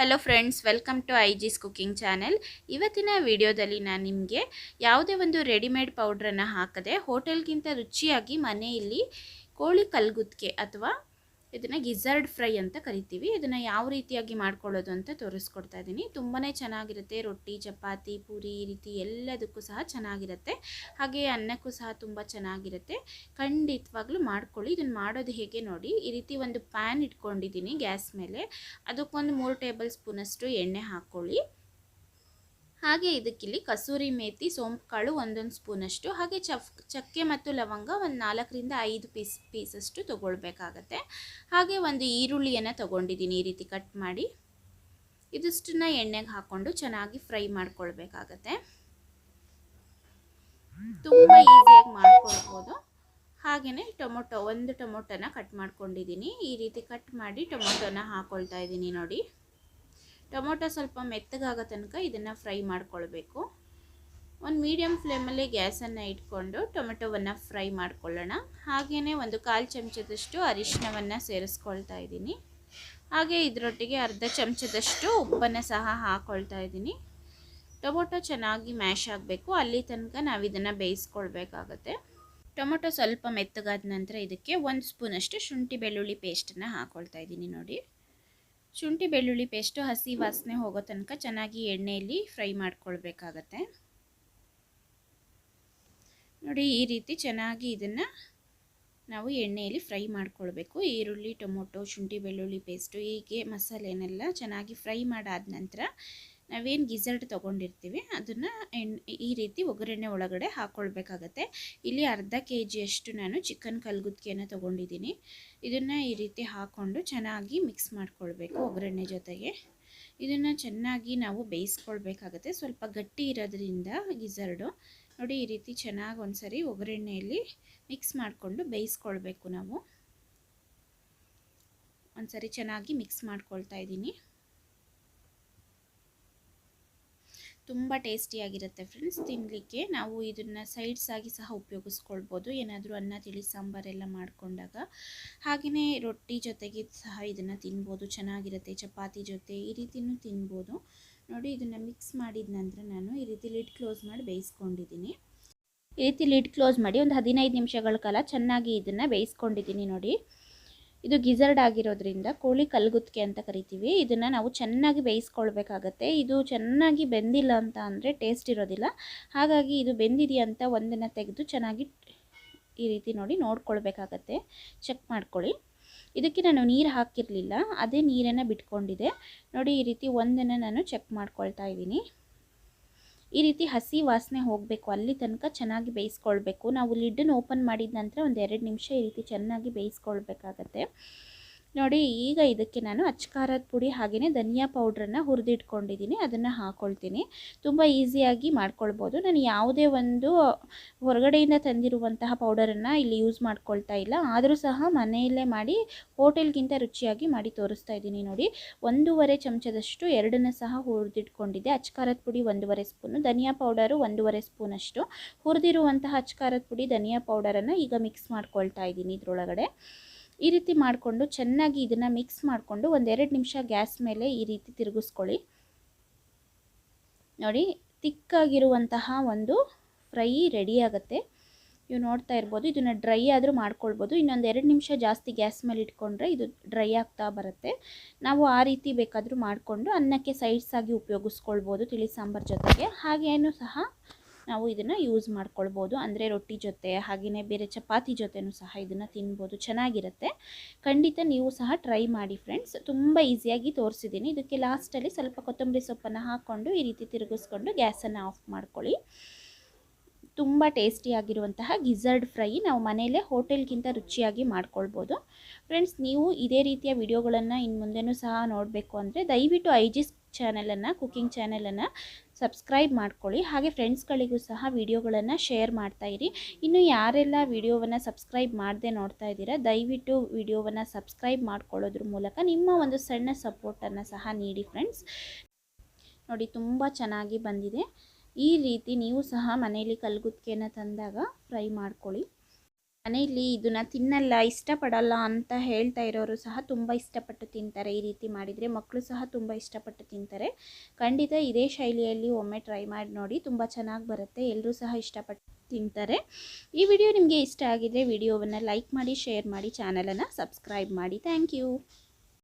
Hello friends welcome to I ಜಿಸ್ cooking channel ಇವತ್ತಿನ ವಿಡಿಯೋದಲ್ಲಿ ನಾನು ನಿಮಗೆ ಯಾವುದೇ ಒಂದು ರೆಡಿಮೇಡ್ ಪೌಡ್ರನ್ನು ಹಾಕದೆ ಹೋಟೆಲ್ಗಿಂತ ರುಚಿಯಾಗಿ ಮನೆಯಲ್ಲಿ ಕೋಳಿ ಕಲ್ಗುತ್ಕೆ ಅಥವಾ ಇದನ್ನು ಗಿಝರ್ಡ್ ಫ್ರೈ ಅಂತ ಕರಿತೀವಿ. ಇದನ್ನು ಯಾವ ರೀತಿಯಾಗಿ ಮಾಡ್ಕೊಳ್ಳೋದು ಅಂತ ತೋರಿಸ್ಕೊಡ್ತಾ ಇದ್ದೀನಿ ತುಂಬಾ ಚೆನ್ನಾಗಿರುತ್ತೆ. ರೊಟ್ಟಿ, ಚಪಾತಿ, ಪೂರಿ ಈ ರೀತಿ ಎಲ್ಲದಕ್ಕೂ ಸಹ ಚೆನ್ನಾಗಿರುತ್ತೆ. ಹಾಗೆ ಅನ್ನಕ್ಕೂ ಸಹ ತುಂಬ ಚೆನ್ನಾಗಿರುತ್ತೆ. ಖಂಡಿತವಾಗ್ಲೂ ಮಾಡ್ಕೊಳ್ಳಿ. ಇದನ್ನು ಮಾಡೋದು ಹೇಗೆ ನೋಡಿ, ಈ ರೀತಿ ಒಂದು ಪ್ಯಾನ್ ಇಟ್ಕೊಂಡಿದ್ದೀನಿ ಗ್ಯಾಸ್ ಮೇಲೆ. ಅದಕ್ಕೊಂದು ಮೂರು ಟೇಬಲ್ ಸ್ಪೂನಷ್ಟು ಎಣ್ಣೆ ಹಾಕ್ಕೊಳ್ಳಿ ಹಾಗೆ ಇದಕ್ಕಿಲ್ಲಿ ಕಸೂರಿ ಮೇಥಿ ಸೋಂಪು ಕಾಳು ಒಂದೊಂದು ಸ್ಪೂನಷ್ಟು, ಹಾಗೆ ಚಫ್, ಚಕ್ಕೆ ಮತ್ತು ಲವಂಗ ಒಂದು ನಾಲ್ಕರಿಂದ ಐದು ಪೀಸ್, ಪೀಸಷ್ಟು ತೊಗೊಳ್ಬೇಕಾಗತ್ತೆ. ಹಾಗೆ ಒಂದು ಈರುಳ್ಳಿಯನ್ನು ತೊಗೊಂಡಿದ್ದೀನಿ ಈ ರೀತಿ ಕಟ್ ಮಾಡಿ. ಇದಿಷ್ಟನ್ನ ಎಣ್ಣೆಗೆ ಹಾಕ್ಕೊಂಡು ಚೆನ್ನಾಗಿ ಫ್ರೈ ಮಾಡ್ಕೊಳ್ಬೇಕಾಗತ್ತೆ. ತುಂಬ ಈಸಿಯಾಗಿ ಮಾಡ್ಕೊಳ್ಬೋದು. ಹಾಗೆಯೇ ಟೊಮೊಟೊ, ಒಂದು ಟೊಮೊಟೊನ ಕಟ್ ಮಾಡ್ಕೊಂಡಿದ್ದೀನಿ. ಈ ರೀತಿ ಕಟ್ ಮಾಡಿ ಟೊಮೊಟೊನ ಹಾಕ್ಕೊಳ್ತಾ ಇದ್ದೀನಿ ನೋಡಿ. ಟೊಮೊಟೊ ಸ್ವಲ್ಪ ಮೆತ್ತಗಾಗೋ ತನಕ ಇದನ್ನು ಫ್ರೈ ಮಾಡ್ಕೊಳ್ಬೇಕು. ಒಂದು ಮೀಡಿಯಮ್ ಫ್ಲೇಮಲ್ಲಿ ಗ್ಯಾಸನ್ನು ಇಟ್ಕೊಂಡು ಟೊಮೆಟೊವನ್ನು ಫ್ರೈ ಮಾಡ್ಕೊಳ್ಳೋಣ. ಹಾಗೆಯೇ ಒಂದು ಕಾಲು ಚಮಚದಷ್ಟು ಅರಿಶಿನವನ್ನು ಸೇರಿಸ್ಕೊಳ್ತಾ ಇದ್ದೀನಿ. ಹಾಗೆ ಇದರೊಟ್ಟಿಗೆ ಅರ್ಧ ಚಮಚದಷ್ಟು ಉಪ್ಪನ್ನು ಸಹ ಹಾಕ್ಕೊಳ್ತಾ ಇದ್ದೀನಿ. ಟೊಮೊಟೊ ಚೆನ್ನಾಗಿ ಮ್ಯಾಶ್ ಆಗಬೇಕು. ಅಲ್ಲಿ ತನಕ ನಾವು ಇದನ್ನು ಬೇಯಿಸ್ಕೊಳ್ಬೇಕಾಗತ್ತೆ. ಟೊಮೊಟೊ ಸ್ವಲ್ಪ ಮೆತ್ತಗಾದ ನಂತರ ಇದಕ್ಕೆ ಒಂದು ಸ್ಪೂನಷ್ಟು ಶುಂಠಿ ಬೆಳ್ಳುಳ್ಳಿ ಪೇಸ್ಟನ್ನು ಹಾಕ್ಕೊಳ್ತಾ ಇದ್ದೀನಿ ನೋಡಿ. ಶುಂಠಿ, ಬೆಳ್ಳುಳ್ಳಿ ಪೇಸ್ಟು, ಹಸಿ ವಾಸನೆ ಹೋಗೋ ತನಕ ಚೆನ್ನಾಗಿ ಎಣ್ಣೆಯಲ್ಲಿ ಫ್ರೈ ಮಾಡ್ಕೊಳ್ಬೇಕಾಗತ್ತೆ. ನೋಡಿ, ಈ ರೀತಿ ಚೆನ್ನಾಗಿ ಇದನ್ನು ನಾವು ಎಣ್ಣೆಯಲ್ಲಿ ಫ್ರೈ ಮಾಡ್ಕೊಳ್ಬೇಕು. ಈರುಳ್ಳಿ, ಟೊಮೊಟೊ, ಶುಂಠಿ, ಬೆಳ್ಳುಳ್ಳಿ ಪೇಸ್ಟು ಹೀಗೆ ಮಸಾಲೆನೆಲ್ಲ ಚೆನ್ನಾಗಿ ಫ್ರೈ ಮಾಡಾದ ನಂತರ ನಾವೇನು ಗಿಝರ್ಡ್ ತೊಗೊಂಡಿರ್ತೀವಿ, ಅದನ್ನು ಈ ರೀತಿ ಒಗ್ಗರಣೆ ಒಳಗಡೆ ಹಾಕ್ಕೊಳ್ಬೇಕಾಗತ್ತೆ ಇಲ್ಲಿ ಅರ್ಧ ಕೆ ಜಿಯಷ್ಟು ನಾನು ಚಿಕನ್ ಕಲ್ಗುತ್ತಿಗೆಯನ್ನು ತೊಗೊಂಡಿದ್ದೀನಿ. ಇದನ್ನು ಈ ರೀತಿ ಹಾಕ್ಕೊಂಡು ಚೆನ್ನಾಗಿ ಮಿಕ್ಸ್ ಮಾಡ್ಕೊಳ್ಬೇಕು ಒಗ್ಗರಣೆ ಜೊತೆಗೆ. ಇದನ್ನು ಚೆನ್ನಾಗಿ ನಾವು ಬೇಯಿಸ್ಕೊಳ್ಬೇಕಾಗತ್ತೆ. ಸ್ವಲ್ಪ ಗಟ್ಟಿ ಇರೋದ್ರಿಂದ ಗಿಸರ್ಡು ನೋಡಿ, ಈ ರೀತಿ ಚೆನ್ನಾಗಿ ಒಂದ್ಸರಿ ಒಗ್ಗರಣೆಯಲ್ಲಿ ಮಿಕ್ಸ್ ಮಾಡಿಕೊಂಡು ಬೇಯಿಸ್ಕೊಳ್ಬೇಕು ನಾವು. ಒಂದ್ಸರಿ ಚೆನ್ನಾಗಿ ಮಿಕ್ಸ್ ಮಾಡ್ಕೊಳ್ತಾ ಇದ್ದೀನಿ. ತುಂಬ ಟೇಸ್ಟಿಯಾಗಿರುತ್ತೆ ಫ್ರೆಂಡ್ಸ್ ತಿನ್ನಲಿಕ್ಕೆ ನಾವು ಇದನ್ನು ಸೈಡ್ಸ್ ಆಗಿ ಸಹ ಉಪಯೋಗಿಸ್ಕೊಳ್ಬೋದು. ಏನಾದರೂ ಅನ್ನ, ತಿಳಿ ಸಾಂಬಾರೆಲ್ಲ ಮಾಡಿಕೊಂಡಾಗ ಹಾಗೆಯೇ ರೊಟ್ಟಿ ಜೊತೆಗೆ ಸಹ ಇದನ್ನು ತಿನ್ಬೋದು. ಚೆನ್ನಾಗಿರುತ್ತೆ. ಚಪಾತಿ ಜೊತೆ ಈ ರೀತಿಯೂ ತಿನ್ಬೋದು. ನೋಡಿ ಇದನ್ನು ಮಿಕ್ಸ್ ಮಾಡಿದ ನಂತರ ನಾನು ಈ ರೀತಿ ಲಿಡ್ ಕ್ಲೋಸ್ ಮಾಡಿ ಬೇಯಿಸ್ಕೊಂಡಿದ್ದೀನಿ. ಈ ರೀತಿ ಲಿಡ್ ಕ್ಲೋಸ್ ಮಾಡಿ ಒಂದು ಹದಿನೈದು ನಿಮಿಷಗಳ ಕಾಲ ಚೆನ್ನಾಗಿ ಇದನ್ನು ಬೇಯಿಸ್ಕೊಂಡಿದ್ದೀನಿ ನೋಡಿ. ಇದು ಗಿಸರ್ಡ್ ಆಗಿರೋದ್ರಿಂದ ಕೋಳಿ ಕಲ್ಗುತ್ತಿಗೆ ಅಂತ ಕರಿತೀವಿ. ಇದನ್ನು ನಾವು ಚೆನ್ನಾಗಿ ಬೇಯಿಸ್ಕೊಳ್ಬೇಕಾಗತ್ತೆ. ಇದು ಚೆನ್ನಾಗಿ ಬೆಂದಿಲ್ಲ ಅಂತ ಅಂದರೆ ಟೇಸ್ಟ್ ಇರೋದಿಲ್ಲ. ಹಾಗಾಗಿ ಇದು ಬೆಂದಿದೆಯಾ ಅಂತ ಒಂದನ್ನು ತೆಗೆದು ಚೆನ್ನಾಗಿ ಈ ರೀತಿ ನೋಡಿ ನೋಡ್ಕೊಳ್ಬೇಕಾಗತ್ತೆ. ಚೆಕ್ ಮಾಡ್ಕೊಳ್ಳಿ. ಇದಕ್ಕೆ ನಾನು ನೀರು ಹಾಕಿರಲಿಲ್ಲ. ಅದೇ ನೀರನ್ನು ಬಿಟ್ಕೊಂಡಿದೆ ನೋಡಿ ಈ ರೀತಿ ಒಂದನ್ನು ನಾನು ಚೆಕ್ ಮಾಡ್ಕೊಳ್ತಾ ಇದ್ದೀನಿ. ಈ ರೀತಿ ಹಸಿ ವಾಸನೆ ಹೋಗಬೇಕು, ಅಲ್ಲಿ ತನಕ ಚೆನ್ನಾಗಿ ಬೇಯಿಸ್ಕೊಳ್ಬೇಕು. ನಾವು ಲಿಡ್ಡನ್ನು ಓಪನ್ ಮಾಡಿದ ನಂತರ ಒಂದು ಎರಡು ನಿಮಿಷ ಈ ರೀತಿ ಚೆನ್ನಾಗಿ ಬೇಯಿಸ್ಕೊಳ್ಬೇಕಾಗತ್ತೆ. ನೋಡಿ, ಈಗ ಇದಕ್ಕೆ ನಾನು ಅಚ್ಕಾರದ ಪುಡಿ ಹಾಗೆಯೇ ಧನಿಯಾ ಪೌಡ್ರನ್ನು ಹುರಿದಿಟ್ಕೊಂಡಿದ್ದೀನಿ, ಅದನ್ನು ಹಾಕ್ಕೊಳ್ತೀನಿ ತುಂಬ ಈಸಿಯಾಗಿ ಮಾಡ್ಕೊಳ್ಬೋದು. ನಾನು ಯಾವುದೇ ಒಂದು ಹೊರಗಡೆಯಿಂದ ತಂದಿರುವಂತಹ ಪೌಡರನ್ನು ಇಲ್ಲಿ ಯೂಸ್ ಮಾಡ್ಕೊಳ್ತಾ ಇಲ್ಲ. ಆದರೂ ಸಹ ಮನೆಯಲ್ಲೇ ಮಾಡಿ, ಹೋಟೆಲ್ಗಿಂತ ರುಚಿಯಾಗಿ ಮಾಡಿ ತೋರಿಸ್ತಾ ಇದ್ದೀನಿ ನೋಡಿ. ಒಂದೂವರೆ ಚಮಚದಷ್ಟು ಎರಡನ್ನು ಸಹ ಹುರಿದಿಟ್ಕೊಂಡಿದ್ದೆ. ಅಚ್ಕಾರದ ಪುಡಿ ಒಂದೂವರೆ ಸ್ಪೂನು, ಧನಿಯಾ ಪೌಡರು ಒಂದೂವರೆ ಸ್ಪೂನಷ್ಟು. ಹುರಿದಿರುವಂತಹ ಅಚ್ಕಾರದ ಪುಡಿ, ಧನಿಯಾ ಪೌಡರನ್ನು ಈಗ ಮಿಕ್ಸ್ ಮಾಡ್ಕೊಳ್ತಾ ಇದ್ದೀನಿ ಇದರೊಳಗಡೆ. ಈ ರೀತಿ ಮಾಡಿಕೊಂಡು ಚೆನ್ನಾಗಿ ಇದನ್ನು ಮಿಕ್ಸ್ ಮಾಡಿಕೊಂಡು ಒಂದೆರಡು ನಿಮಿಷ ಗ್ಯಾಸ್ ಮೇಲೆ ಈ ರೀತಿ ತಿರುಗಿಸ್ಕೊಳ್ಳಿ. ನೋಡಿ, ತಿಕ್ಕಾಗಿರುವಂತಹ ಒಂದು ಫ್ರೈ ರೆಡಿ ಆಗುತ್ತೆ. ನೀವು ನೋಡ್ತಾ ಇರ್ಬೋದು, ಇದನ್ನು ಡ್ರೈ ಆದರೂ ಮಾಡ್ಕೊಳ್ಬೋದು. ಇನ್ನೊಂದು ಎರಡು ನಿಮಿಷ ಜಾಸ್ತಿ ಗ್ಯಾಸ್ ಮೇಲೆ ಇಟ್ಕೊಂಡ್ರೆ ಇದು ಡ್ರೈ ಆಗ್ತಾ ಬರುತ್ತೆ. ನಾವು ಆ ರೀತಿ ಬೇಕಾದರೂ ಮಾಡಿಕೊಂಡು ಅನ್ನಕ್ಕೆ ಸೈಡ್ಸ್ ಆಗಿ ಉಪಯೋಗಿಸ್ಕೊಳ್ಬೋದು, ತಿಳಿ ಸಾಂಬಾರು ಜೊತೆಗೆ. ಹಾಗೇನು ಸಹ ನಾವು ಇದನ್ನು ಯೂಸ್ ಮಾಡ್ಕೊಳ್ಬೋದು. ಅಂದರೆ ರೊಟ್ಟಿ ಜೊತೆ ಹಾಗೆಯೇ ಬೇರೆ ಚಪಾತಿ ಜೊತೆನೂ ಸಹ ಇದನ್ನು ತಿನ್ಬೋದು. ಚೆನ್ನಾಗಿರುತ್ತೆ. ಖಂಡಿತ ನೀವು ಸಹ ಟ್ರೈ ಮಾಡಿ ಫ್ರೆಂಡ್ಸ್ ತುಂಬ ಈಸಿಯಾಗಿ ತೋರಿಸಿದ್ದೀನಿ ಇದಕ್ಕೆ ಲಾಸ್ಟಲ್ಲಿ ಸ್ವಲ್ಪ ಕೊತ್ತಂಬರಿ ಸೊಪ್ಪನ್ನು ಹಾಕ್ಕೊಂಡು ಈ ರೀತಿ ತಿರುಗಿಸ್ಕೊಂಡು ಗ್ಯಾಸನ್ನು ಆಫ್ ಮಾಡ್ಕೊಳ್ಳಿ. ತುಂಬ ಟೇಸ್ಟಿಯಾಗಿರುವಂತಹ ಗಿಝರ್ಡ್ ಫ್ರೈ ನಾವು ಮನೆಯಲ್ಲೇ ಹೋಟೆಲ್ಗಿಂತ ರುಚಿಯಾಗಿ ಮಾಡ್ಕೊಳ್ಬೋದು. ಫ್ರೆಂಡ್ಸ್ ನೀವು ಇದೇ ರೀತಿಯ ವಿಡಿಯೋಗಳನ್ನು ಇನ್ನು ಮುಂದೆನೂ ಸಹ ನೋಡಬೇಕು ಅಂದರೆ ದಯವಿಟ್ಟು ಐ ಜಿಸ್ ಚಾನಲನ್ನು ಕುಕ್ಕಿಂಗ್ ಚಾನಲನ್ನು ಸಬ್ಸ್ಕ್ರೈಬ್ ಮಾಡ್ಕೊಳ್ಳಿ. ಹಾಗೆ ಫ್ರೆಂಡ್ಸ್ಗಳಿಗೂ ಸಹ ವಿಡಿಯೋಗಳನ್ನು ಶೇರ್ ಮಾಡ್ತಾಯಿರಿ ಇನ್ನು ಯಾರೆಲ್ಲ ವಿಡಿಯೋವನ್ನು ಸಬ್ಸ್ಕ್ರೈಬ್ ಮಾಡದೆ ನೋಡ್ತಾ ಇದ್ದೀರಾ, ದಯವಿಟ್ಟು ವಿಡಿಯೋವನ್ನು ಸಬ್ಸ್ಕ್ರೈಬ್ ಮಾಡ್ಕೊಳ್ಳೋದ್ರ ಮೂಲಕ ನಿಮ್ಮ ಒಂದು ಸಣ್ಣ ಸಪೋರ್ಟನ್ನು ಸಹ ನೀಡಿ ಫ್ರೆಂಡ್ಸ್. ನೋಡಿ, ತುಂಬ ಚೆನ್ನಾಗಿ ಬಂದಿದೆ. ಈ ರೀತಿ ನೀವು ಸಹ ಮನೆಯಲ್ಲಿ ಕಲ್ಗುತ್ತಿಗೆನ ತಂದಾಗ ಫ್ರೈ ಮಾಡ್ಕೊಳ್ಳಿ. ಮನೆಯಲ್ಲಿ ಇದನ್ನು ತಿನ್ನಲ್ಲ, ಇಷ್ಟಪಡಲ್ಲ ಅಂತ ಹೇಳ್ತಾ ಇರೋರು ಸಹ ತುಂಬ ಇಷ್ಟಪಟ್ಟು ತಿಂತಾರೆ. ಈ ರೀತಿ ಮಾಡಿದರೆ ಮಕ್ಕಳು ಸಹ ತುಂಬ ಇಷ್ಟಪಟ್ಟು ತಿಂತಾರೆ. ಖಂಡಿತ ಇದೇ ಶೈಲಿಯಲ್ಲಿ ಒಮ್ಮೆ ಟ್ರೈ ಮಾಡಿ ನೋಡಿ, ತುಂಬ ಚೆನ್ನಾಗಿ ಬರುತ್ತೆ. ಎಲ್ಲರೂ ಸಹ ಇಷ್ಟಪಟ್ಟು ತಿಂತಾರೆ. ಈ ವಿಡಿಯೋ ನಿಮಗೆ ಇಷ್ಟ ಆಗಿದರೆ ವಿಡಿಯೋವನ್ನು ಲೈಕ್ ಮಾಡಿ, ಶೇರ್ ಮಾಡಿ, ಚಾನಲನ್ನು ಸಬ್ಸ್ಕ್ರೈಬ್ ಮಾಡಿ. Thank you.